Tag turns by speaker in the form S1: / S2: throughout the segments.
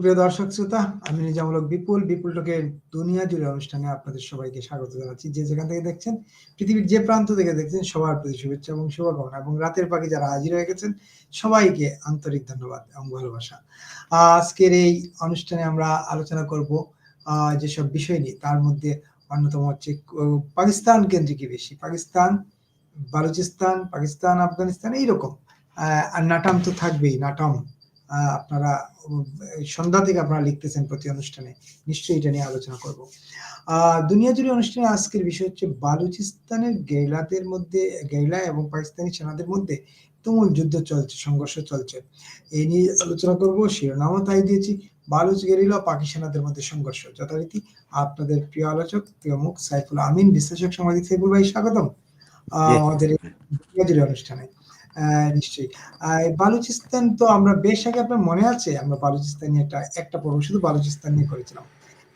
S1: প্রিয় দর্শক শ্রোতা, আমি নিজামূলক বিপুল বিপুল টকের দুনিয়া জুড়ে অনুষ্ঠানে আপনাদের সবাইকে স্বাগত জানাচ্ছি। যে যেখান থেকে দেখছেন, পৃথিবীর যে প্রান্ত থেকে দেখছেন, সবার প্রতি শুভেচ্ছা এবং শুভকামনা এবং রাতের পাখি যারা হাজির হয়ে গেছেন, সবাইকে আন্তরিক ধন্যবাদ এবং ভালোবাসা। আজকের এই অনুষ্ঠানে আমরা আলোচনা করব যেসব বিষয় নিয়ে। তার মধ্যে অন্যতম হচ্ছে পাকিস্তান কেন্দ্রিকই বেশি। পাকিস্তান, বালুচিস্তান, পাকিস্তান, আফগানিস্তান, এইরকম। আর নাটাম তো থাকবেই, নাটাম। আপনারা সন্ধ্যা থেকে আপনারা লিখতেছেন প্রতি অনুষ্ঠানে। নিশ্চয়ই এটা নিয়ে আলোচনা করব। দুনিয়া জুড়ে অনুষ্ঠানে আজকের বিষয় হচ্ছে বালুচিস্তানের গেরিলাদের মধ্যে গেরিলা এবং পাকিস্তানি সেনাদের মধ্যে তুমুল যুদ্ধ চলছে সংঘর্ষ চলছে। এই নিয়ে আলোচনা করব শিরোনামও তাই দিয়েছি। বালুচ গেরিলা পাকি সেনাদের মধ্যে সংঘর্ষ যথারীতি। আপনাদের প্রিয় আলোচক প্রিয় মুখ সাইফুল আমিন বিশ্লেষক সাংবাদিক সাইফুল ভাই স্বাগতম। আমাদের অনুষ্ঠানে। নিশ্চয়ই। বালুচিস্তান তো আমরা বেশ আগে আপনার মনে আছে আমরা বালুচিস্তান নিয়ে একটা একটা পর্ব শুধু বালুচিস্তান নিয়ে করেছিলাম।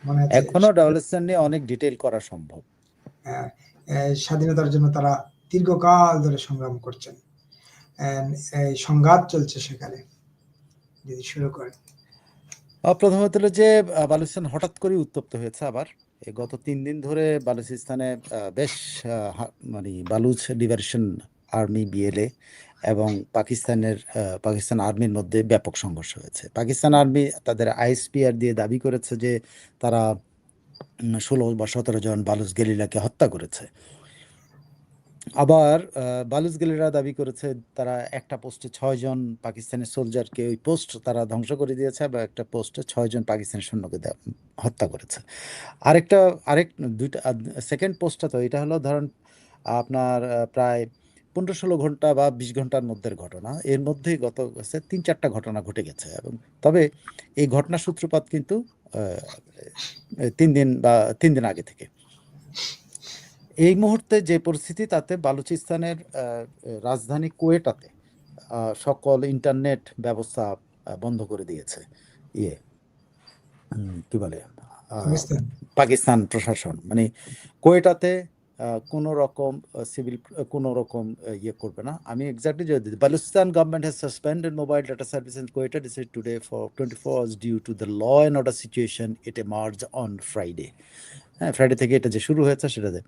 S2: মনে আছে? এখনও বালুচিস্তান নিয়ে অনেক ডিটেইল করা সম্ভব।
S1: স্বাধীনতার জন্য তারা দীর্ঘকাল ধরে সংগ্রাম করছেন। সংঘাত চলছে সেখানে যদি শুরু করেন।
S2: প্রথমত হলো যে বালুচিস্তান হঠাৎ করে উত্তপ্ত হয়েছে আবার। গত তিন দিন ধরে বালুচিস্তানে বেশ মানে বালুচ লিবারেশন আর্মি বিএলএ এবং পাকিস্তানের পাকিস্তান আর্মির মধ্যে ব্যাপক সংঘর্ষ হয়েছে। পাকিস্তান আর্মি তাদের আইএসপিআর দিয়ে দাবি করেছে যে তারা ষোলো বা সতেরো জন বালুস গেলিলাকে হত্যা করেছে। আবার বালুস গেলিরা দাবি করেছে তারা একটা পোস্টে ছয় জন পাকিস্তানি সোলজারকে ওই পোস্ট তারা ধ্বংস করে দিয়েছে বা একটা পোস্টে ছয় জন পাকিস্তানি সৈন্যকে হত্যা করেছে। আরেকটা, আরেক দুইটা সেকেন্ড পোস্টটা তো এটা হলো ধরেন আপনার প্রায় পনেরো ষোলো ঘণ্টা বা বিশ ঘণ্টার মধ্যের ঘটনা। এর মধ্যে গত তিন চারটা ঘটনা ঘটে গেছে এবং তবে এই ঘটনার সূত্রপাত কিন্তু তিন দিন বা তিন দিন আগে থেকে। এই মুহূর্তে যে পরিস্থিতি তাতে বালুচিস্তানের রাজধানী কোয়েটাতে সকল ইন্টারনেট ব্যবস্থা বন্ধ করে দিয়েছে। ইয়ে কি বলে? পাকিস্তান প্রশাসন। মানে কোয়েটাতে কোনো রকম সিভিল কোনো রকম ইয়ে করবে না। আমি এক্স্যাক্টলি যদি Balochistan government has suspended mobile data service in Quetta decide today for twenty four hours due to the law and order situation it a merge on Friday হ্যাঁ ফ্রাইডে থেকে এটা যে শুরু হয়েছে সেটাতে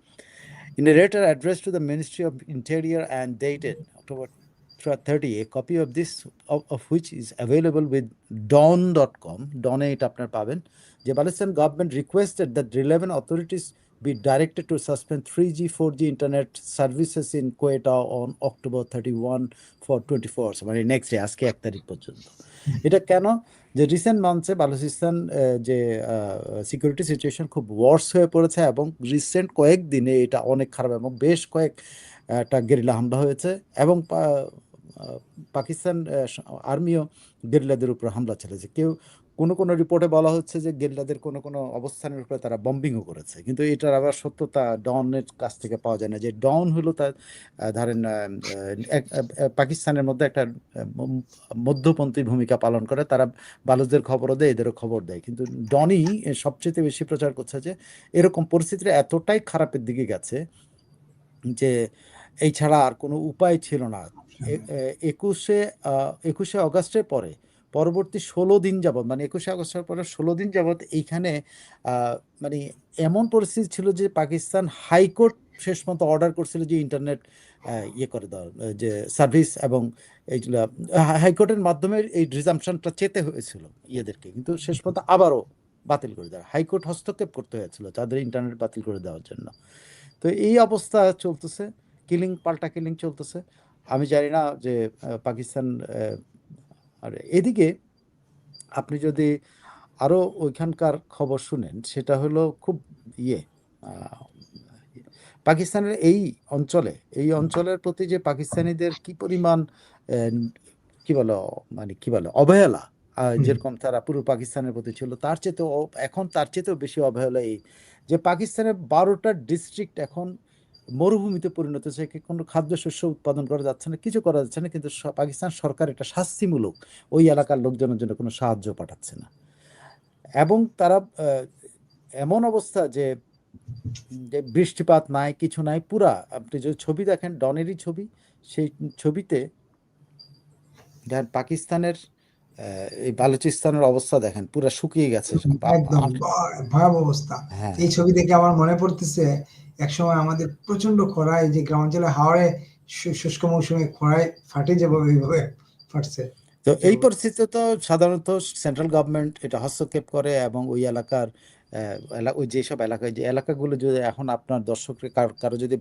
S2: in a letter address to the ministry of interior and dated October 30 a copy of this of, of which is available with dawn.com dawn এটা আপনার পাবেন। যে Balochistan government requested that relevant authorities be directed to suspend 3G, 4G internet services in Quetta on October 31 for 24 hours. মানে next day আজকে এক তারিখ পর্যন্ত। এটা কেন? যে রিসেন্ট মান্থসে বালুচিস্তান যে সিকিউরিটি সিচুয়েশন খুব ওয়ার্স হয়ে পড়েছে এবং রিসেন্ট কয়েক দিনে এটা অনেক খারাপ এবং বেশ কয়েক একটা গেরিলা হামলা হয়েছে এবং পাকিস্তান আর্মিও গেরিলাদের উপর হামলা চালিয়েছে কেউ কোনো কোনো রিপোর্টে বলা হচ্ছে যে গেরিলাদের কোনো কোনো অবস্থানের উপরে তারা বম্বিংও করেছে। কিন্তু এটার আবার সত্যতা ডনের কাছ থেকে পাওয়া যায় না। যে ডন হলো তার ধরেন পাকিস্তানের মধ্যে একটা মধ্যপন্থী ভূমিকা পালন করে। তারা বালুচদের খবরও দেয়, এদেরও খবর দেয়। কিন্তু ডনই সবচেয়ে বেশি প্রচার করছে যে এরকম পরিস্থিতিটা এতটাই খারাপের দিকে গেছে যে এই ছাড়া আর কোনো উপায় ছিল না। একুশে একুশে অগাস্টের পরে পরবর্তী ষোলো দিন যাবৎ মানে একুশে আগস্টের পরে ষোলো দিন যাবৎ এইখানে মানে এমন পরিস্থিতি ছিল যে পাকিস্তান হাইকোর্ট শেষ মতো অর্ডার করছিল যে ইন্টারনেট ইয়ে করে দেওয়ার যে সার্ভিস এবং এইগুলা হাইকোর্টের মাধ্যমে এই রিজামশনটা চেতে হয়েছিল ইয়েদেরকে। কিন্তু শেষ মতো আবারও বাতিল করে দেওয়া হাইকোর্ট হস্তক্ষেপ করতে হয়েছিল তাদের ইন্টারনেট বাতিল করে দেওয়ার জন্য। তো এই অবস্থা চলতেছে কিলিং পাল্টা কিলিং চলতেছে। আমি জানি না যে পাকিস্তান আর এদিকে আপনি যদি আরও ওইখানকার খবর শুনেন সেটা হলো খুব ইয়ে পাকিস্তানের এই অঞ্চলে এই অঞ্চলের প্রতি যে পাকিস্তানিদের কি পরিমাণ কি বলো মানে কি বলো অবহেলা যেরকম তারা পুরো পাকিস্তানের প্রতি ছিল তার চেয়েতেও এখন তার চেয়েতেও বেশি অবহেলা এই যে পাকিস্তানের বারোটা ডিস্ট্রিক্ট এখন মরুভূমিতে পরিণত হয়েছে কোনো খাদ্যশস্য উৎপাদন করা যাচ্ছে না, কিছু করা যাচ্ছে না, কিন্তু পাকিস্তান সরকার এটা শাস্তিমূলক ওই এলাকার লোকজনের জন্য কোনো সাহায্য পাঠাচ্ছে না। এবং তারা এমন অবস্থা যে বৃষ্টিপাত নাই, কিছু নাই, পুরা, আপনি যদি ছবি দেখেন, ডনেরই ছবি, সেই ছবিতে পাকিস্তানের এই বালুচিস্তানের অবস্থা দেখেন পুরো শুকিয়ে গেছে
S1: একদম ভয়াবহ অবস্থা।
S2: হ্যাঁ।
S1: এই ছবি দেখে আমার মনে পড়তেছে একসময় আমাদের প্রচণ্ড খরায় যে গ্রামাঞ্চলে হাওড়ে শুষ্ক মৌসুমে খরায় ফাটে যেভাবে এইভাবে ফাটছে।
S2: তো এই পরিস্থিতিতে তো সাধারণত সেন্ট্রাল গভর্নমেন্ট এটা হস্তক্ষেপ করে এবং ওই এলাকার ওই যেসব এলাকায় যে এলাকাগুলো যদি এখন আপনার দর্শকের কার- যদি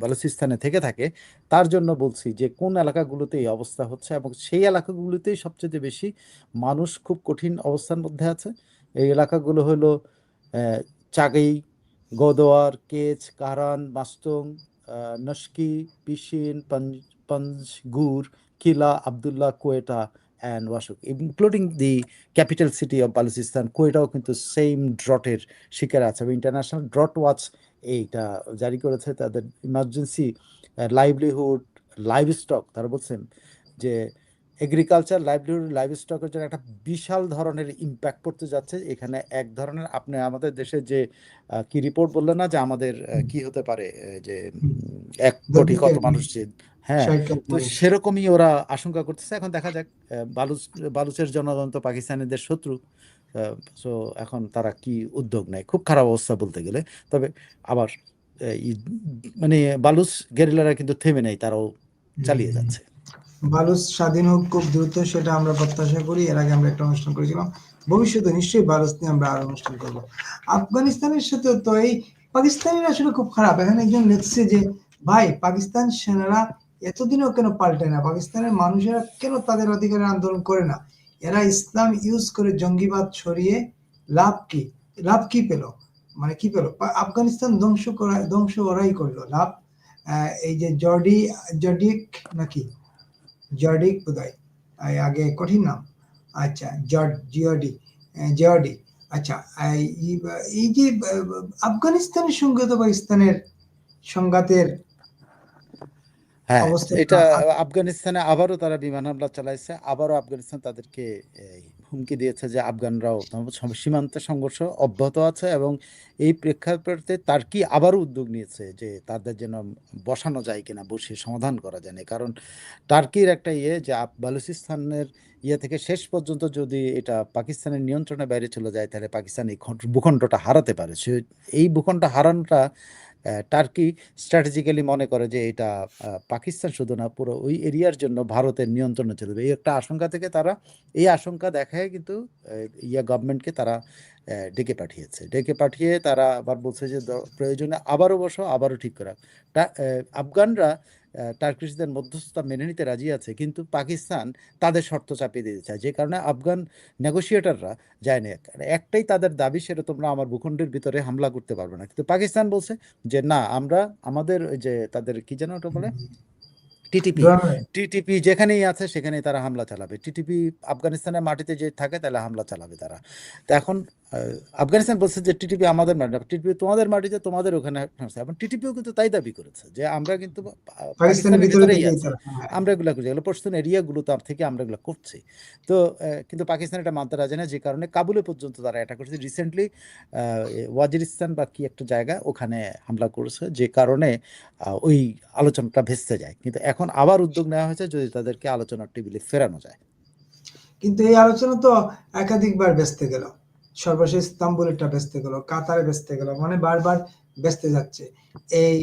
S2: বালুচিস্তানে থেকে থাকে, তার জন্য বলছি যে, কোন এলাকাগুলোতে এই অবস্থা হচ্ছে এবং সেই এলাকাগুলোতেই সবচেয়ে বেশি মানুষ খুব কঠিন অবস্থার মধ্যে আছে। এই এলাকাগুলো হলো Chagai, গোদোয়ার case Kharan, মাস্তং Noshki Panj Panjgur, Killa, Abdullah, Quetta and Washuk including the capital city of Balochistan কোয়েটাও কিন্তু সেম ড্রটের শিকার আছে। এবং ইন্টারন্যাশনাল ড্রট ওয়াচ এইটা জারি করেছে তাদের ইমার্জেন্সি লাইভলিহুড লাইভ স্টক তারা বলছেন যে এগ্রিকালচার লাইভলিহুড লাইভ স্টকের জন্য একটা বিশাল ধরনের ইম্প্যাক্ট পড়তে যাচ্ছে। এখানে এক ধরনের আপনি আমাদের দেশে যে কি রিপোর্ট বললেন না যে আমাদের কি হতে পারে যে এক কোটি কত মানুষ যে হ্যাঁ তো সেরকমই ওরা আশঙ্কা করতেছে। এখন দেখা যাক বালুচ বালুচের জনগণ তো পাকিস্তানিদের শত্রু সো এখন তারা কি উদ্যোগ নেয়? খুব খারাপ অবস্থা বলতে গেলে। তবে আবার মানে বালুচ গেরিলারা কিন্তু থেমে নেই তারাও চালিয়ে যাচ্ছে।
S1: বালুচ স্বাধীন হোক খুব দ্রুত সেটা আমরা প্রত্যাশা করি। এর আগে আমরা একটা অনুষ্ঠান করেছিলাম। ভবিষ্যতে নিশ্চয়ই বালুচ নিয়ে আমরা আরও অনুষ্ঠান করব। আফগানিস্তানের সাথে তো এই পাকিস্তানিরা আসলে খুব খারাপ। এখানে একজন লিখছে যে ভাই পাকিস্তান সেনারা এতদিনও কেন পাল্টে না? পাকিস্তানের মানুষেরা কেন তাদের অধিকারের আন্দোলন করে না? এরা ইসলাম ইউজ করে জঙ্গিবাদ ছড়িয়ে লাভ কি? লাভ কি পেল? মানে কি পেল? আফগানিস্তান ধ্বংস করা, ধ্বংস ওরাই করল। লাভ এই যে জর্ডি, জর্ডিক নাকি? জর্ডিক বোধহয়। আগে কঠিন নাম। আচ্ছা জর্ড জিওডি জিওডি। আচ্ছা এই- যে, আফগানিস্তানের সঙ্গে তো পাকিস্তানের সংঘাতের
S2: হ্যাঁ এটা আফগানিস্তানে আবারও তারা বিমান হামলা চালাইছে আবারও আফগানিস্তান তাদেরকে হুমকি দিয়েছে যে আফগানরাও সীমান্তে সংঘর্ষ অব্যাহত আছে এবং এই প্রেক্ষাপটে তার্কি আবারও উদ্যোগ নিয়েছে যে তাদের যেন বসানো যায় কিনা বসে সমাধান করা যায় না? কারণ টার্কির একটা ইয়ে যে বালুচিস্তানের ইয়ে থেকে শেষ পর্যন্ত যদি এটা পাকিস্তানের নিয়ন্ত্রণের বাইরে চলে যায় তাহলে পাকিস্তান এই ভূখণ্ডটা হারাতে পারে। সে এই ভূখণ্ড হারানোটা টার্কি স্ট্র্যাটেজিক্যালি মনে করে যে এটা পাকিস্তান শুধু না, পুরো ওই এরিয়ার জন্য ভারতের নিয়ন্ত্রণে চলবে এই একটা আশঙ্কা থেকে তারা, এই আশঙ্কা দেখায় কিন্তু ইয়া গভর্নমেন্টকে তারা ডেকে পাঠিয়েছে। ডেকে পাঠিয়ে তারা আবার বলছে যে প্রয়োজনে আবারও বসো, আবারও ঠিক করা। আফগানরা টার্কিশদের মধ্যস্থতা মেনে নিতে রাজি আছে কিন্তু পাকিস্তান তাদের শর্ত চাপিয়ে দিতে চায় যে কারণে আফগান নেগোসিয়েটাররা যায় না একটাই তাদের দাবি সেটা তোমরা আমার ভূখণ্ডের ভিতরে হামলা করতে পারবে না। কিন্তু পাকিস্তান বলছে যে না আমরা আমাদের ওই যে তাদের কি যেন ওটা বলে? টিটিপি টিটিপি যেখানেই আছে সেখানেই তারা হামলা চালাবে। টিটিপি আফগানিস্তানের মাটিতে যে থাকে তাহলে হামলা চালাবে তারা। তো এখন আফগানিস্তান বলছে যে টিটিপি আমাদের মাটি টিটিপি তোমাদের মাটিতে তোমাদের ওখানে। এবং টিটিপিও কিন্তু তাই দাবি করেছে যে আমরা কিন্তু
S1: পাকিস্তানের
S2: ভিতরেই আছি।
S1: হ্যাঁ।
S2: আমরা এগুলো করছি এগুলো পশ্চিম এরিয়াগুলো তার থেকে আমরা এগুলো করছি। তো কিন্তু পাকিস্তান এটা মানতে রাজি না যে কারণে কাবুলে পর্যন্ত তারা এটা করছে। রিসেন্টলি ওয়াজিরিস্তান বা কি একটা জায়গা ওখানে হামলা করেছে যে কারণে ওই আলোচনাটা ভেস্তে যায়। কিন্তু এখন আবার উদ্যোগ নেওয়া হয়েছে যদি তাদেরকে আলোচনার টেবিলে ফেরানো যায়।
S1: কিন্তু এই আলোচনা তো একাধিকবার বেসতে গেল। সর্বশেষ ইস্তাম্বুলেরটা বেসতে গেল কাতারে বেসতে গেল মানে বারবার বেসতে যাচ্ছে। এই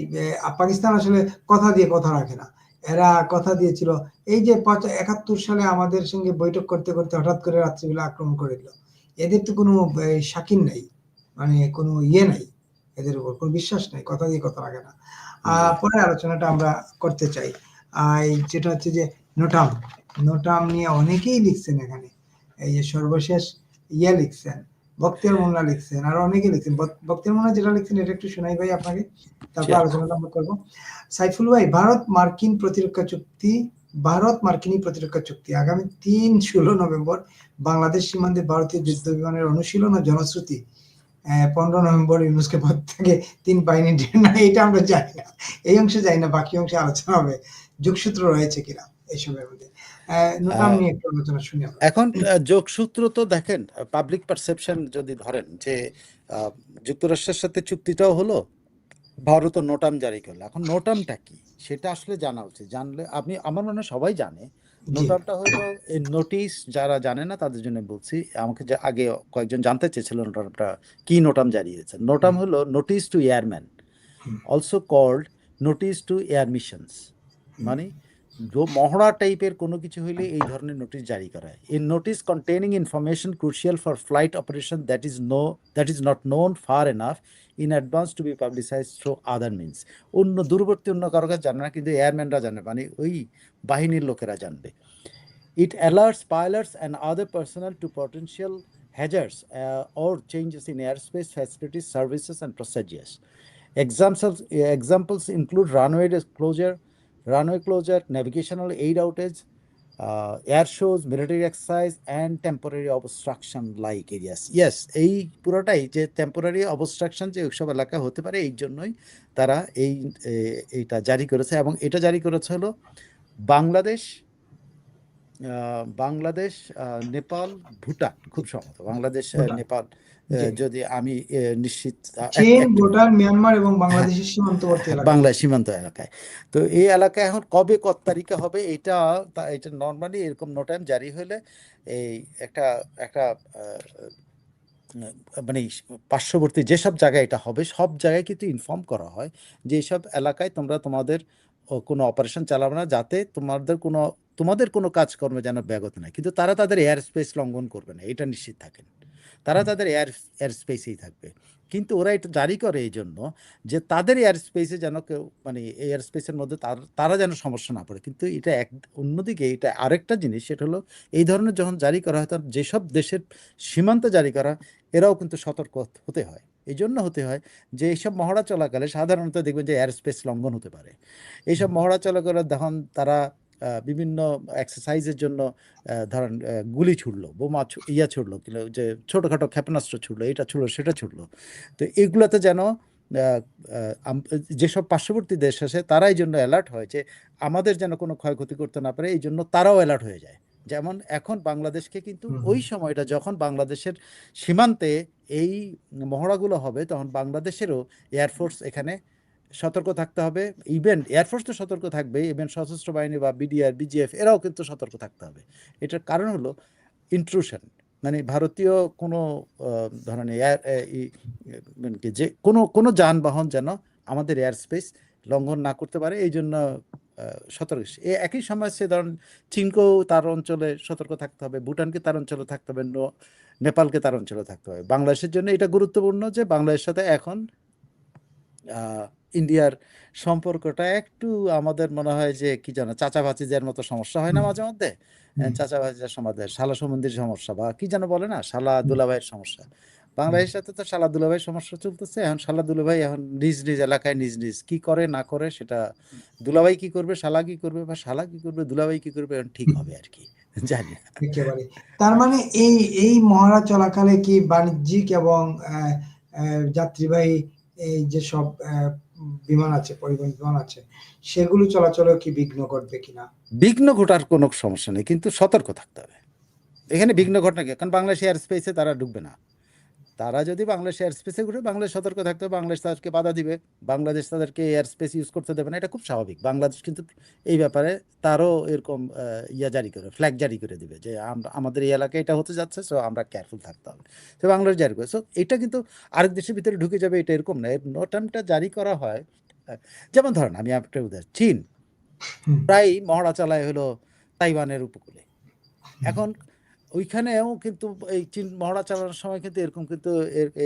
S1: পাকিস্তান আসলে কথা দিয়ে কথা রাখে না। এরা কথা দিয়েছিল এই যে একাত্তর সালে আমাদের সঙ্গে বৈঠক করতে করতে হঠাৎ করে রাত্রিবেলা আক্রমণ করে দিল। এদের তো কোনো শাকিন নাই মানে কোনো ইয়ে নাই এদের উপর কোনো বিশ্বাস নাই কথা দিয়ে কথা রাখে না। আহ পরে আলোচনাটা আমরা করতে চাই। এই যেটা হচ্ছে যে নোটাম নোটাম নিয়ে অনেকেই লিখছেন এখানে এই যে সর্বশেষ ইয়ে লিখছেন। বক্তিয়ার মোল্লা লিখছেন আর অনেকে লিখছেন। বক্তিয়ার মোল্লা যেটা লিখছেন এটা একটু শোনাই ভাই আপনাকে। তারপর
S2: Sure.
S1: আলোচনাটা আমরা করব। সাইফুল ভাই ভারত মার্কিন প্রতিরক্ষা চুক্তি ভারত মার্কিনী প্রতিরক্ষা চুক্তি। আগামী তিন ষোলো নভেম্বর বাংলাদেশ সীমান্তে ভারতীয় যুদ্ধ বিমানের অনুশীলন ও জনশ্রুতি। পনেরো নভেম্বর ইউনুসকে পদ থেকে তিন বাহিনী না এটা আমরা জানি না। এই অংশে যাই না বাকি অংশে আলোচনা হবে। যুগসূত্র রয়েছে কিনা এইসবের মধ্যে। আমরা
S2: এখন যোগসূত্র তো দেখেন পাবলিক পারসেপশন যদি ধরেন যে যুক্তরাষ্ট্রের সাথে চুক্তিটাও হলো ভারত নোটাম জারি করল। এখন নোটামটা কি? সেটা আসলে জানা উচিত। জানলে আপনি আমার মনে হয় সবাই জানে। নোটামটা হলো এই নোটিশ যারা জানে না তাদের জন্য বলছি আমাকে যে আগে কয়েকজন জানতে চেয়েছিল নোটামটা কি নোটাম জারি হয়েছে নোটাম হলো notice to airman also called notice to air missions মানে মহড়া টাইপের কোনো কিছু হইলে এই ধরনের নোটিশ জারি করা হয়। In notice containing information crucial for flight operation that is no that is not known far enough in advance to be publicize through other means অন্য দূরবর্তী অন্য কারও কাছে জানে না কিন্তু এয়ারম্যানরা জানে মানে ওই বাহিনীর লোকেরা জানবে। It alerts pilots and other personnel to potential hazards or or in in airspace facilities, services, and procedures. Examples examples include runway closure, runway closure, navigational aid outage, uh, air shows, military exercise, and temporary obstruction like areas. Yes, এই পুরোটাই যে temporary obstruction যে ওইসব এলাকা হতে পারে এই জন্যই তারা এই এইটা জারি করেছে এবং এটা জারি করেছে হলো বাংলাদেশ বাংলাদেশ নেপাল ভুটান খুব সম্ভবত বাংলাদেশ নেপাল যদি আমি নিশ্চিত
S1: চীন ভুটান মিয়ানমার এবং
S2: হ্যাঁ।
S1: বাংলাদেশের সীমান্তবর্তী এলাকা।
S2: বাংলা সীমান্ত এলাকায়। তো এই এলাকায় এখন কবে কত তারিখে হবে এটা এটা নর্মালি এরকম নো টাইম জারি হলে এই একটা একটা মানে পার্শ্ববর্তী যেসব জায়গায় এটা হবে সব জায়গায় কিন্তু ইনফর্ম করা হয় যে এইসব এলাকায় তোমরা তোমাদের কোনো অপারেশন চালাবে না যাতে তোমাদের কোনো তোমাদের কোনো কাজকর্মে যেন ব্যাগত নাই কিন্তু তারা তাদের এয়ার স্পেস লঙ্ঘন করবে না এটা নিশ্চিত থাকেন তারা তাদের এয়ার এয়ার স্পেসেই থাকবে। কিন্তু ওরা এটা জারি করে এই জন্য যে তাদের এয়ার স্পেসে যেন কেউ মানে এয়ার স্পেসের মধ্যে তার- যেন সমস্যা না পড়ে। কিন্তু এটা এক অন্যদিকে এটা আরেকটা জিনিস সেটা হলো এই ধরনের যখন জারি করা হয় তখন যেসব দেশের সীমান্ত জারি করা এরাও কিন্তু সতর্ক হতে হয়। এই জন্য হতে হয় যে এইসব মহড়া চলাকালে সাধারণত দেখবেন যে এয়ার স্পেস লঙ্ঘন হতে পারে। এইসব মহড়া চলাকালে তখন তারা বিভিন্ন এক্সারসাইজের জন্য ধরেন গুলি ছুড়লো বোমা ইয়া ছুড়লো কিংবা যে ছোটোখাটো ক্ষেপণাস্ত্র ছুড়লো এটা ছুড়লো সেটা ছুড়লো। তো এগুলোতে যেন যেসব পার্শ্ববর্তী দেশ আছে তারাই জন্য অ্যালার্ট হয় যে আমাদের যেন কোনো ক্ষয়ক্ষতি করতে না পারে এই জন্য তারাও অ্যালার্ট হয়ে যায়। যেমন এখন বাংলাদেশকে কিন্তু ওই সময়টা যখন বাংলাদেশের সীমান্তে এই মহড়াগুলো হবে তখন বাংলাদেশেরও এয়ারফোর্স এখানে সতর্ক থাকতে হবে। ইভেন এয়ারফোর্স তো সতর্ক থাকবে ইভেন সশস্ত্র বাহিনী বা বিডিআর বিজিএফ এরাও কিন্তু সতর্ক থাকতে হবে। এটার কারণ হলো ইন্ট্রুশন মানে ভারতীয় কোনো ধরনের এয়ার মানে কি, যে কোনো কোনো যানবাহন যেন আমাদের এয়ার স্পেস লঙ্ঘন না করতে পারে, এই জন্য সতর্ক। এ একই সময় সে ধরুন চীনকেও তার অঞ্চলে সতর্ক থাকতে হবে ভুটানকে তার অঞ্চলে থাকতে হবে নেপালকে তার অঞ্চলে থাকতে হবে। বাংলাদেশের জন্য এটা গুরুত্বপূর্ণ যে বাংলাদেশের সাথে এখন ইন্ডিয়ার সম্পর্কটা একটু আমাদের মনে হয় যে কি জানো চাচা ভাতিজার মতো সমস্যা হয় না মাঝে মধ্যে? চাচা ভাতিজার সমাজে শালা সম্বন্ধীর সমস্যা বা কি যেন বলে না শালা দুলাভাইয়ের সমস্যা। বাংলাদেশের সাথে তো শালা দুলাভাইয়ের সমস্যা চলতেছে এখন শালা দুলাভাই এখন নিজ নিজ এলাকায় নিজ নিজ কি করে না করে সেটা দুলাভাই কি করবে শালা কি করবে বা শালা কি করবে দুলাভাই কি করবে এখন ঠিক হবে আর কি জানি
S1: একেবারে। তার মানে এই এই মহড়া চলাকালে কি বাণিজ্যিক এবং যাত্রীবাহী এই যে সব আহ, বিমান আছে, পরিবহন বিমান আছে, সেগুলো চলাচলেও কি বিঘ্ন ঘটবে কিনা?
S2: বিঘ্ন ঘটার কোনো সমস্যা নেই, কিন্তু সতর্ক থাকতে হবে। এখানে বিঘ্ন ঘটনা কি? কারণ বাংলাদেশ এয়ার স্পেসে তারা ঢুকবে না। তারা যদি বাংলাদেশ এয়ার স্পেসে ঘুরে বাংলাদেশ সতর্ক থাকতে হবে বাংলাদেশ তাদেরকে বাধা দিবে বাংলাদেশ তাদেরকে এয়ার স্পেস ইউজ করতে দেবে না এটা খুব স্বাভাবিক। বাংলাদেশ কিন্তু এই ব্যাপারে তারও এরকম ইয়া জারি করে ফ্ল্যাগ জারি করে দিবে যে আমরা আমাদের এই এলাকায় এটা হতে যাচ্ছে সো আমরা কেয়ারফুল থাকতে হবে। তো বাংলাদেশ জারি করে সো এটা কিন্তু আরেক দেশের ভিতরে ঢুকে যাবে এটা এরকম না। এর নোটামটা জারি করা হয় যেমন ধরেন আমি একটা উদাহরণ চীন। প্রায় মহড়া চালায় হলো তাইওয়ানের উপকূলে। এখন ওইখানেও কিন্তু এই চীন মহড়া চালানোর সময় কিন্তু এরকম কিন্তু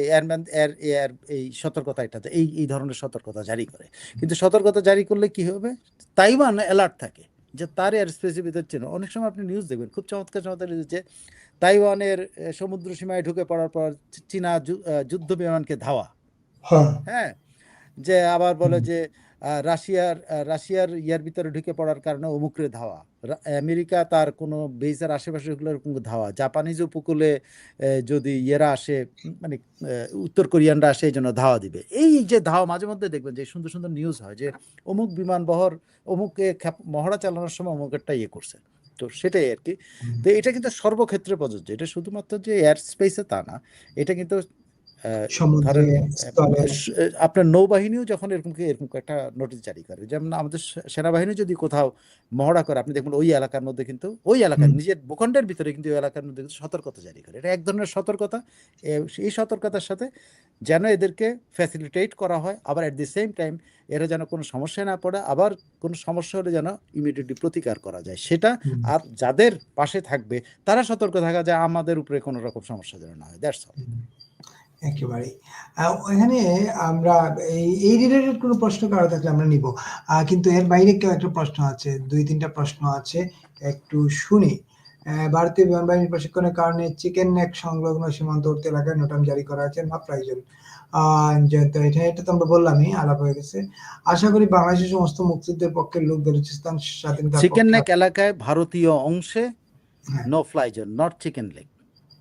S2: এয়ারম্যান এয়ার এয়ার এই সতর্কতা এটা এই এই ধরনের সতর্কতা জারি করে। কিন্তু সতর্কতা জারি করলে কি হবে? তাইওয়ান অ্যালার্ট থাকে যে তার এয়ার স্পেসের ভিতর চেন। অনেক সময় আপনি নিউজ দেখবেন খুব চমৎকার চমৎকার নিউজ যে তাইওয়ানের সমুদ্র সীমায় ঢুকে পড়ার পর চীনা যুদ্ধ বিমানকে ধাওয়া।
S1: হ্যাঁ।
S2: হ্যাঁ? যে আবার বলে যে রাশিয়ার রাশিয়ার ইয়ার ভিতরে ঢুকে পড়ার কারণে অমুকরে ধাওয়া। আমেরিকা তার কোনো বেসের আশেপাশে ওগুলো এরকম ধাওয়া। জাপানিজ উপকূলে যদি ইয়েরা আসে মানে উত্তর কোরিয়ানরা আসে এই জন্য ধাওয়া দিবে। এই যে ধাওয়া মাঝে মধ্যে দেখবেন যে সুন্দর সুন্দর নিউজ হয় যে অমুক বিমান বহর অমুকে মহড়া চালানোর সময় অমুকেরটা ইয়ে করছে। তো সেটাই আর কি। তো এটা কিন্তু সর্বক্ষেত্রে প্রযোজ্য। এটা শুধুমাত্র যে এয়ার স্পেসে তা না এটা কিন্তু আপনার নৌবাহিনীও যখন এরকম এরকম একটা নোটিশ জারি করে যেমন আমাদের সেনাবাহিনী যদি কোথাও মহড়া করে আপনি দেখবেন ওই এলাকার মধ্যে কিন্তু ওই এলাকার নিজের ভূখণ্ডের ভিতরে কিন্তু ওই এলাকার মধ্যে কিন্তু সতর্কতা জারি করে। এটা এক ধরনের সতর্কতা এই সতর্কতার সাথে যেন এদেরকে ফ্যাসিলিটেট করা হয় আবার অ্যাট দি সেম টাইম এরা যেন কোনো সমস্যায় না পড়ে আবার কোনো সমস্যা হলে যেন ইমিডিয়েটলি প্রতিকার করা যায়। সেটা আর যাদের পাশে থাকবে তারা সতর্ক থাকা যায় আমাদের উপরে কোনো রকম সমস্যা যেন না হয় দ্যাটস অল
S1: একেবারেই। এখানে আমরা এই রিলেটেড কোনো প্রশ্ন কারও থাকলে আমরা নিব। কিন্তু এর বাইরে কেউ একটা প্রশ্ন আছে দুই তিনটা প্রশ্ন আছে একটু শুনি। ভারতীয় বিমান বাহিনীর প্রশিক্ষণের কারণে চিকেন নেক সংলগ্ন সীমান্তবর্তী এলাকায় নোটাম জারি করা হয়েছে মাত্র একজন আহ, যে- তো এটা এটা তো আমরা বললামই আলাপ হয়ে গেছে। আশা করি বাংলাদেশের সমস্ত মুক্তিযুদ্ধের পক্ষে লোক বেলুচিস্তান স্বাধীনতার
S2: চিকেন নেক এলাকায় ভারতীয় অংশে। No fly zone not chicken leg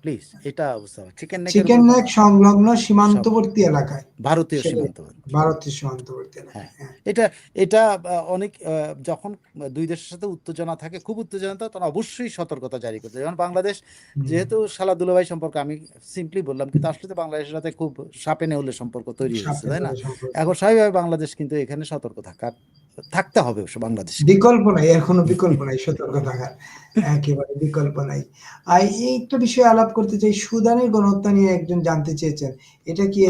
S2: please এটা হবে। চিকেন নেক
S1: চিকেন নেক সংলগ্ন সীমান্তবর্তী এলাকায়।
S2: ভারতীয়
S1: সেটাই।
S2: সীমান্ত
S1: ভারতীয় সীমান্তবর্তী এলাকায় হ্যাঁ।
S2: এটা এটা অনেক যখন দুই দেশের সাথে উত্তেজনা থাকে খুব উত্তেজনা থাকে তখন অবশ্যই সতর্কতা জারি করতে যেমন বাংলাদেশ যেহেতু সালা দুলাভাই সম্পর্কে আমি সিম্পলি বললাম কিন্তু আসলে তো বাংলাদেশের সাথে খুব সাপে নেউলে সম্পর্ক তৈরি হয়েছে তাই না? এখন স্বাভাবিকভাবে বাংলাদেশ কিন্তু এখানে সতর্ক থাকা। থাকতে হবে বাংলাদেশ।
S1: বিকল্প নাই এর কোনো বিকল্প নাই সতর্ক থাকার একেবারে বিকল্প নাই। আর এই একটা বিষয়ে আলাপ করতে চাই সুদানের গণহত্যা নিয়ে একজন জানতে চেয়েছেন। এটা কি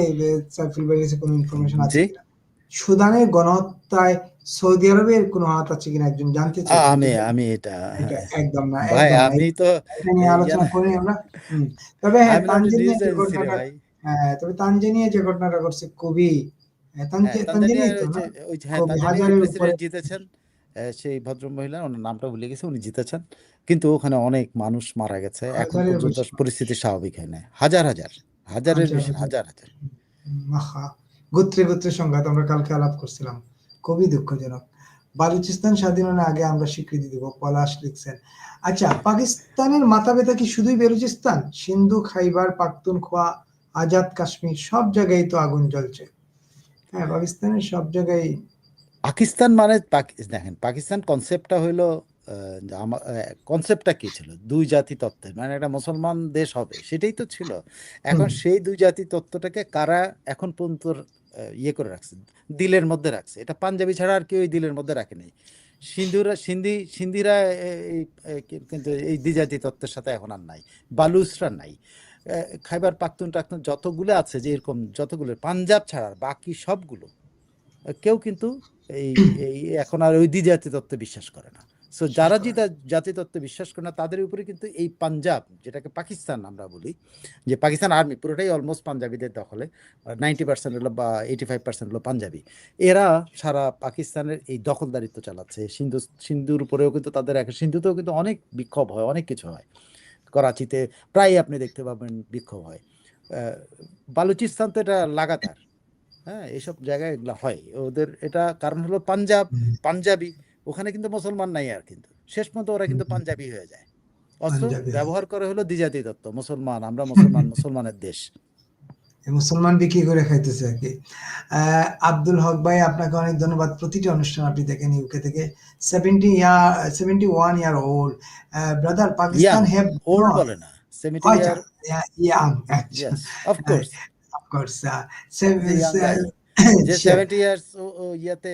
S1: সাইফুল ভাইয়ের কাছে কোনো ইনফরমেশন আছে সুদানের গণহত্যায় সৌদি আরবের কোনো হাত আছে কিনা একজন জানতে চেয়েছেন?
S2: আমি আমি এটা
S1: এটা
S2: হ্যাঁ।
S1: একদম না
S2: ভাই আমি তো
S1: নিয়ে আলোচনা করি আমরা তবে হ্যাঁ তানজানিয়া যে ঘটনাটা হ্যাঁ তবে তানজানিয়া যে ঘটনাটা ঘটছে খুবই হ্যাঁ,
S2: হ্যাঁ, হ্যাঁ জিতেছেন সেই ভদ্র মহিলা ওনার নামটা ভুলে গেছে উনি জিতেছেন। কিন্তু ওখানে অনেক মানুষ মারা গেছে এখন পর্যন্ত পরিস্থিতি স্বাভাবিক হয় না হাজার হাজার হাজারের বেশি
S1: হাজার।
S2: হাজার। হাজার
S1: গোত্রে গোত্রে সংঘাত আমরা কালকে আলাপ করছিলাম। খুবই দুঃখজনক। বালুচিস্তান স্বাধীনের আগে আমরা স্বীকৃতি দেব পলাশ লিখছেন। আচ্ছা পাকিস্তানের মাথা ব্যথা কি শুধুই বেলুচিস্তান? সিন্ধু খাইবার পাখতুনখোয়া আজাদ কাশ্মীর সব জায়গায় তো আগুন জ্বলছে। হ্যাঁ পাকিস্তানের সব জায়গায়
S2: পাকিস্তান মানে দেখেন পাকিস্তান কনসেপ্টটা হইল কনসেপ্টটা কি ছিল? দুই জাতি তত্ত্বের মানে একটা মুসলমান দেশ হবে সেটাই তো ছিল। এখন সেই দুই জাতি তত্ত্বটাকে কারা এখন পর্যন্ত ইয়ে করে রাখছে দিলের মধ্যে রাখছে। এটা পাঞ্জাবি ছাড়া আর কেউ এই দিলের মধ্যে রাখে নাই। সিন্ধুরা সিন্ধি সিন্ধিরা এই কিন্তু এই দ্বিজাতি তত্ত্বের সাথে এখন আর নাই। বালুসরা নাই। খাইবার পাখতুন টাখতুন যতগুলো আছে যে এরকম যতগুলো পাঞ্জাব ছাড়া বাকি সবগুলো কেউ কিন্তু এই এই এখন আর ওই দ্বিজাতি তত্ত্বে বিশ্বাস করে না। সো যারা
S1: করে
S2: যেটা জাতি তত্ত্বে বিশ্বাস করে না তাদের উপরে কিন্তু এই পাঞ্জাব যেটাকে পাকিস্তান আমরা বলি যে পাকিস্তান আর্মি পুরোটাই অলমোস্ট পাঞ্জাবিদের দখলে নাইনটি পার্সেন্ট হলো বা এইটি ফাইভ পার্সেন্ট হলো পাঞ্জাবি। এরা সারা পাকিস্তানের এই দখলদারিত্ব চালাচ্ছে সিন্ধু সিন্ধুর উপরেও কিন্তু তাদের এক সিন্ধুতেও কিন্তু অনেক বিক্ষোভ হয় অনেক কিছু হয়। করাচিতে প্রায় আপনি দেখতে পাবেন বিক্ষোভ হয়। বালুচিস্তান তো এটা লাগাতার। হ্যাঁ এইসব জায়গায় এগুলো হয়। ওদের এটা কারণ হলো পাঞ্জাব পাঞ্জাবি। ওখানে কিন্তু মুসলমান নাই আর কিন্তু। শেষ পর্যন্ত ওরা কিন্তু পাঞ্জাবি হয়ে যায়।
S1: অস্ত্র
S2: ব্যবহার করে হলো দ্বিজাতি দত্ত মুসলমান আমরা মুসলমান মুসলমানের দেশ।
S1: মুসলমান বিক্রি করে খাইতেছে আর কি। আব্দুল হক ভাই আপনাকে অনেক ধন্যবাদ। প্রতিটি অনুষ্ঠান আপনি দেখেন ইউকে থেকে। Seventy year seventy one year old brother Pakistan have
S2: old বলে না।
S1: আচ্ছা।
S2: ইয়ার
S1: ইয়াং
S2: অফ কোর্স যে সেভেন্টি ইয়ার্স ইয়াতে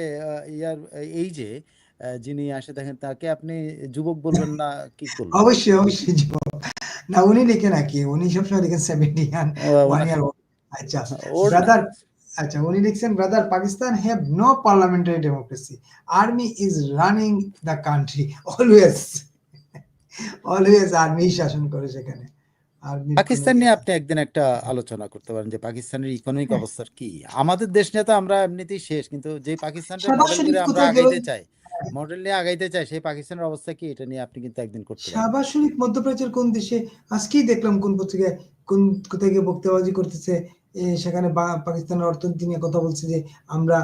S2: ইয়ার এই যে যিনি আসে দেখেন তাকে আপনি যুবক বলবেন না কি করবেন?
S1: অবশ্যই অবশ্যই যুবক। না উনি লিখে নাকি উনি সবসময় লিখেন সেভেন্টি ইয়ান ওয়ান ইয়ার আচ্ছা ব্রাদার আচ্ছা উনি লিখছেন brother Pakistan have no parliamentary democracy army is running the country always always army শাসন করে সেখানে।
S2: পাকিস্তান নিয়ে আপনি একদিন একটা আলোচনা করতে পারেন যে পাকিস্তানের ইকোনমিক
S1: হ্যাঁ।
S2: অবস্থা কি? আমাদের দেশ নিয়ে তো আমরা এমনিতেই শেষ কিন্তু যে পাকিস্তানটা মডেল
S1: শরীফ
S2: আমরা আগাইতে চাই মডেল নিয়ে আগাইতে চাই সেই পাকিস্তানের অবস্থা কি? এটা নিয়ে আপনি কিন্তু একদিন করতে পারেন।
S1: শাহবাজ শরীফ মধ্যপ্রাচ্যের কোন দেশে? আজকেই দেখলাম কোন পত্রিকায় কোন কোথায় গিয়ে বক্তব্যবাজি করতেছে সেখানে পাকিস্তানের অর্থনীতি নিয়ে কথা বলছে যে আমরা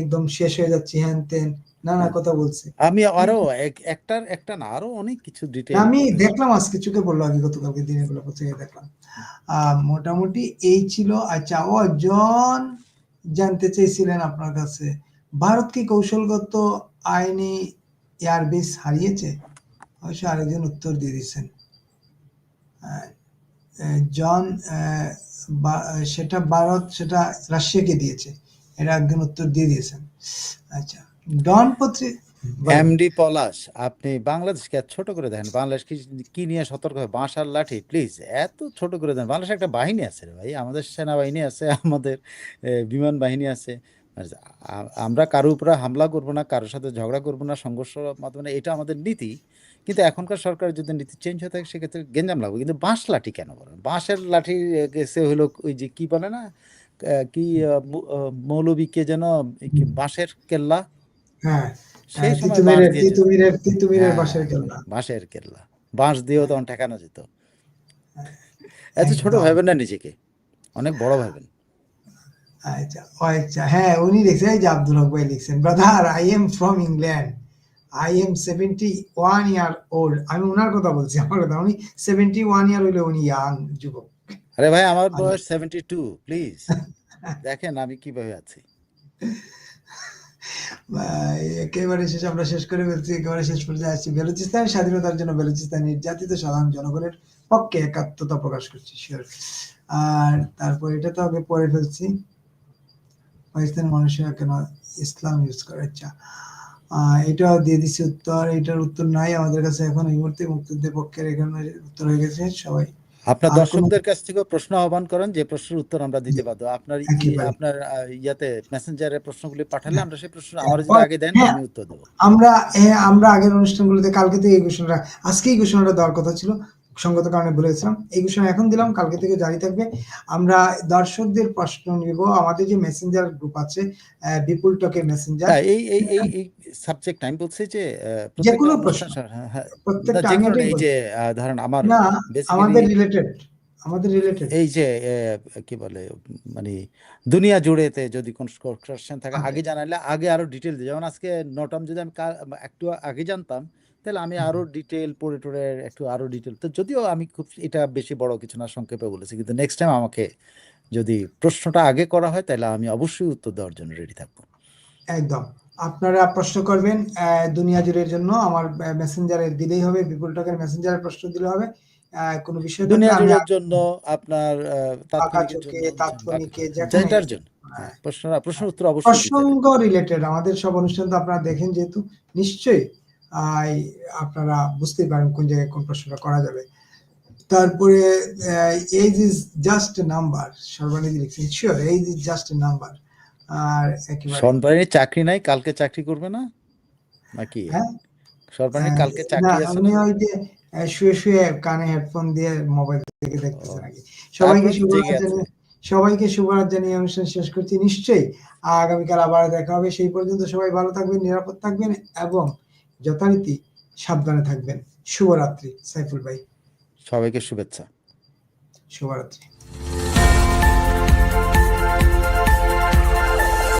S1: একদম শেষ হয়ে যাচ্ছি হ্যান তেন নানা
S2: হ্যাঁ।
S1: কথা বলছে।
S2: আমি আরও একটার একটা না আরও অনেক কিছু ডিটেইল
S1: আমি দেখলাম আজকে চোখে পড়ল আগে গতকালকে দেখলাম। মোটামুটি এই ছিল আচ্ছা ও জন জানতে চেয়েছিলেন আপনার কাছে ভারত কি কৌশলগত আইনি এয়ারবেস হারিয়েছে? অবশ্য আরেকজন উত্তর দিয়ে দিচ্ছেন। জন সেটা ভারত, সেটা রাশিয়াকে দিয়েছে। এটা একদিন উত্তর দিয়ে দিয়েছেন। আচ্ছা ডন পত্রিকা
S2: এমডি পলাশ, আপনি বাংলাদেশকে ছোট করে দেন বাংলাদেশ কি কি নিয়ে সতর্ক হবে বাঁশার লাঠি? প্লিজ এত ছোট করে দেন বাংলাদেশ একটা বাহিনী আছে রে ভাই। আমাদের সেনাবাহিনী আছে, আমাদের বিমান বাহিনী আছে। আমরা কারও উপরে হামলা করব না কারোর সাথে ঝগড়া করব না সংঘর্ষ মাধ্যমে না, এটা আমাদের নীতি। কিন্তু এখনকার সরকার যদি নীতি চেঞ্জ হয়ে থাকে সেক্ষেত্রে গেঞ্জাম লাগবে। কিন্তু বাঁশ লাঠি কেন করেন বাঁশের লাঠি সে হলো ওই যে কি বলে না? কি আহ, মৌ- আহ, মৌলবী কে যেন বাঁশের কেল্লা?
S1: হ্যাঁ।
S2: সেই সময় হ্যাঁ,
S1: কেল্লা।
S2: বাঁশের কেল্লা। বাঁশ দিয়েও তখন ঠেকানো যেত। এত ছোট ভাবেন না নিজেকে। অনেক বড় ভাবেন
S1: আচ্ছা আচ্ছা হ্যাঁ উনি লিখছেন এই যে আব্দুল হক ভাই লিখছেন brother I am from England I am seventy one year old আমি ওনার কথা বলছি আমার কথা উনি সেভেন্টি ওয়ান ইয়ার হইলে উনি ইয়াং যুবক।
S2: আরে ভাই আমার বয়স সেভেন্টি টু প্লিজ দেখেন আমি কীভাবে আছি।
S1: একেবারে শেষ আমরা শেষ করে ফেলছি একেবারে শেষ পর্যায়ে আসছি। বেলুচিস্তান স্বাধীনতার জন্য বেলুচিস্তান নির্যাতিত সাধারণ জনগণের পক্ষে একাত্মতা প্রকাশ করছি শিওর আর তারপর এটা তো আগে পড়ে ফেলছি। পাকিস্তানের মানুষেরা কেন ইসলাম ইউজ করে? আচ্ছা আহ, এটাও দিয়ে দিচ্ছি উত্তর। এটার উত্তর নাই আমাদের কাছে এখন এই মুহূর্তে। মুক্তিযুদ্ধের পক্ষের এখানে উত্তর হয়ে গেছে সবাই।
S2: আপনার দর্শকদের কাছ থেকে প্রশ্ন আহ্বান করেন যে প্রশ্নের উত্তর আমরা দিতে পারব আপনার আপনার ইয়াতে মেসেঞ্জারে প্রশ্নগুলি পাঠালে আমরা সেই প্রশ্ন আমার যদি আগে দেন
S1: হ্যাঁ।
S2: আমি উত্তর দেবো।
S1: আমরা হ্যাঁ, আমরা আগের অনুষ্ঠানগুলোতে কালকে থেকে এই ঘোষণাটা আজকে এই ঘোষণাটা দেওয়ার কথা ছিল। সঙ্গত কারণে বলেছিলাম এই ঘোষণা এখন দিলাম কালকে থেকে জারি থাকবে। আমরা দর্শকদের প্রশ্ন নিব আমাদের যে মেসেঞ্জার গ্রুপ আছে বিপুল টকের মেসেঞ্জার
S2: হ্যাঁ, এই এই এই সাবজেক্ট আমি বলছি যে আহ, প্রত্যেকটা
S1: যেকোনো
S2: অনুষ্ঠান
S1: প্রশ্ন।
S2: হ্যাঁ, হ্যাঁ,
S1: প্রত্যেকটা
S2: যে এই যে ধরেন আমার
S1: না আমাদের রিলেটেড আমাদের রিলেটেড
S2: এই যে কি বলে মানে দুনিয়া জুড়েতে যদি কোন কোশ্চেন থাকে
S1: আগে।
S2: আগে জানাইলে আগে আরও ডিটেল যেমন আজকে নটাম যদি আমি একটু আগে জানতাম তাহলে আমি আরও ডিটেল পড়ে টড়ে একটু আরও ডিটেল তো যদিও আমি খুব এটা বেশি বড় কিছু না সংক্ষেপে বলেছি কিন্তু নেক্সট টাইম আমাকে যদি প্রশ্নটা আগে করা হয় তাহলে আমি অবশ্যই উত্তর দেওয়ার জন্য রেডি থাকব।
S1: একদম। আপনারা প্রশ্ন করবেন দুনিয়া জুড়ের জন্য আমার মেসেঞ্জারে দিলেই হবে বিপুল টকের মেসেঞ্জারে প্রশ্ন দিলে হবে কোনো বিষয়
S2: দুনিয়া জুড়ের জন্য আপনার
S1: তাৎক্ষণিকে,
S2: যেটার জন্য। হ্যাঁ, প্রশ্ন প্রশ্ন উত্তর অবশ্যই
S1: প্রসঙ্গ রিলেটেড আমাদের সব অনুষ্ঠান তো আপনারা দেখেন যেহেতু নিশ্চয়ই। আপনারা বুঝতেই পারেন কোন জায়গায় কোন প্রশ্নটা করা যাবে। তারপরে age is just number Sarbanidhi লিখছেন sure age is just a number আর একেবারে
S2: সরকারি চাকরি নাই কালকে চাকরি করবে না? নাকি?
S1: হ্যাঁ।
S2: সরকারি কালকে চাকরি আছে না?
S1: ওই যে শুয়ে শুয়ে কানে হেডফোন দিয়ে মোবাইল থেকে দেখতেছে নাকি। সবাইকে
S2: তারপর
S1: শুভরাত
S2: জেগে আছে।
S1: জানিয়ে সবাইকে শুভরাত জানিয়ে অনুষ্ঠান শেষ করছি। নিশ্চয়ই আগামীকাল আবার দেখা হবে। সেই পর্যন্ত সবাই ভালো থাকবেন নিরাপদ থাকবেন এবং যথারীতি সাবধানে থাকবেন। শুভরাত্রি সাইফুল ভাই।
S2: সবাইকে শুভেচ্ছা।
S1: শুভরাত্রি।